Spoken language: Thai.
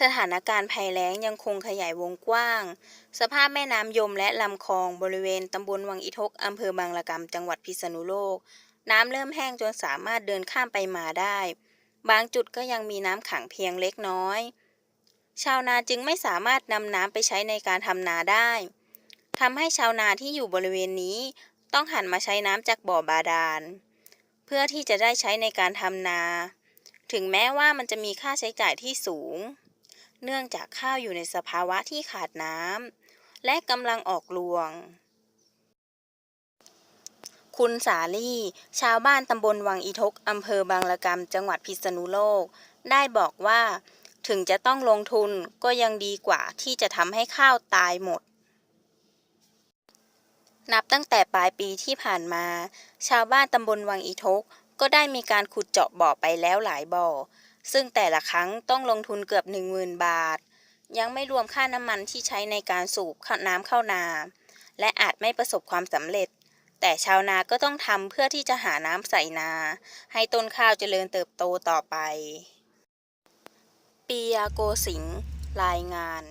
สถานการณ์ภัยแล้งยังคงขยายวงกว้าง สภาพแม่น้ำยมและลำคลองบริเวณตำบลวังอิทกอำเภอบางละกำจังหวัดพิษณุโลก น้ำเริ่มแห้งจนสามารถเดินข้ามไปมาได้ บางจุดก็ยังมีน้ำขังเพียงเล็กน้อย ชาวนาจึงไม่สามารถนำน้ำไปใช้ในการทำนาได้ทำให้ชาวนาที่อยู่บริเวณนี้ ต้องหันมาใช้น้ำจากบ่อบาดาล เพื่อที่จะได้ใช้ในการทำนา ถึงแม้ว่ามันจะมีค่าใช้จ่ายที่สูง เนื่องจากข้าวอยู่ในสภาวะที่ขาดน้ำและกำลังออกรวง คุณสาลี่ ชาวบ้านตำบลวังอีทกอำเภอบางละกำจังหวัดพิษณุโลก ได้บอกว่าถึงจะต้องลงทุนก็ยังดีกว่าที่จะทำให้ข้าวตายหมด นับตั้งแต่ปลายปีที่ผ่านมา ชาวบ้านตำบลวังอีทกก็ได้มีการขุดเจาะบ่อไปแล้วหลายบ่อ ซึ่งแต่ละครั้งต้องลงทุนเกือบ 10,000 บาท ยังไม่รวมค่าน้ำมันที่ใช้ในการสูบน้ำเข้านา และอาจไม่ประสบความสำเร็จ แต่ชาวนาก็ต้องทำเพื่อที่จะหาน้ำใส่นา ให้ต้นข้าวเจริญเติบโตต่อไป ปียาโกสิงรายงาน